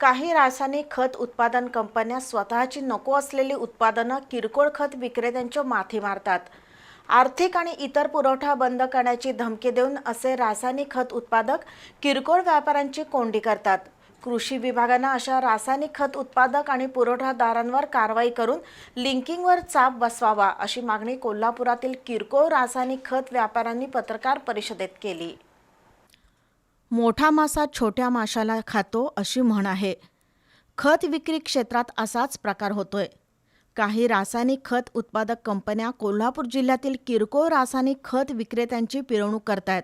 काही रासायनिक खत उत्पादन कंपन्या स्वतःची नको असलेली उत्पादनं किरकोळ खत विक्रेत्यांच्या माथी मारतात. आर्थिक आणि इतर पुरवठा बंद करण्याची धमकी देऊन असे रासायनिक खत उत्पादक किरकोळ व्यापाऱ्यांची कोंडी करतात. कृषी विभागानं अशा रासायनिक खत उत्पादक आणि पुरवठादारांवर कारवाई करून लिंकिंगवर चाप बसवावा अशी मागणी कोल्हापुरातील किरकोळ रासायनिक खत व्यापाऱ्यांनी पत्रकार परिषदेत केली. मोठा मासा छोट्या माशाला खातो अशी म्हण आहे. खत विक्री क्षेत्रात असाच प्रकार होतोय. काही रासायनिक खत उत्पादक कंपन्या कोल्हापूर जिल्ह्यातील किरकोळ रासायनिक खत विक्रेत्यांची पिरवणूक करतायत.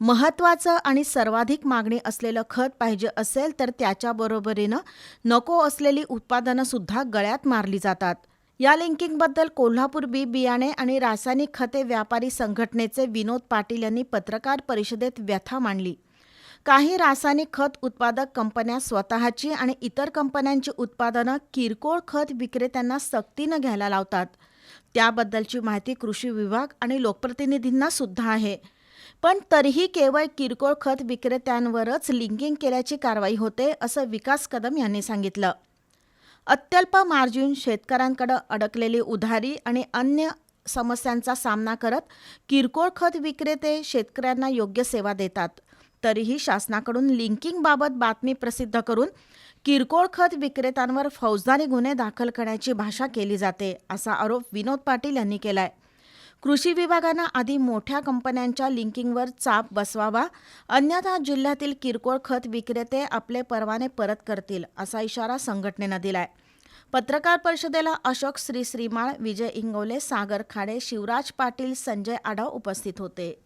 महत्त्वाचं आणि सर्वाधिक मागणी असलेलं खत पाहिजे असेल तर त्याच्याबरोबरीनं नको असलेली उत्पादनंसुद्धा गळ्यात मारली जातात. या लिंकिंगबद्दल कोल्हापूर बी बियाणे आणि रासायनिक खते व्यापारी संघटनेचे विनोद पाटील यांनी पत्रकार परिषदेत व्यथा मांडली. काही रासायनिक खत उत्पादक कंपन्या स्वतःची आणि इतर कंपन्यांची उत्पादनं किरकोळ खत विक्रेत्यांना सक्तीनं घ्यायला लावतात. त्याबद्दलची माहिती कृषी विभाग आणि लोकप्रतिनिधींना सुद्धा आहे. पण तरीही केवळ किरकोळ खत विक्रेत्यांवरच लिंकिंग केल्याची कारवाई होते असं विकास कदम यांनी सांगितलं. अत्यल्प मार्जिन शेतकऱ्यांकडे अडकलेली उधारी आणि अन्य समस्यांचा सामना करत किरकोळ खत विक्रेते शेतकऱ्यांना योग्य सेवा देतात. तरीही शासनाकडून लिंकिंगबाबत बातमी प्रसिद्ध करून किरकोळ खत विक्रेत्यांवर फौजदारी गुन्हे दाखल करण्याची भाषा केली जाते असा आरोप विनोद पाटील यांनी केलाय. कृषी विभागानं आधी मोठ्या कंपन्यांच्या लिंकिंगवर चाप बसवावा अन्यथा जिल्ह्यातील किरकोळ खत विक्रेते आपले परवाने परत करतील असा इशारा संघटनेनं दिलाय. पत्रकार परिषदेला अशोक श्री श्रीमाळ विजय इंगोले सागर खाडे शिवराज पाटील संजय आढाव उपस्थित होते.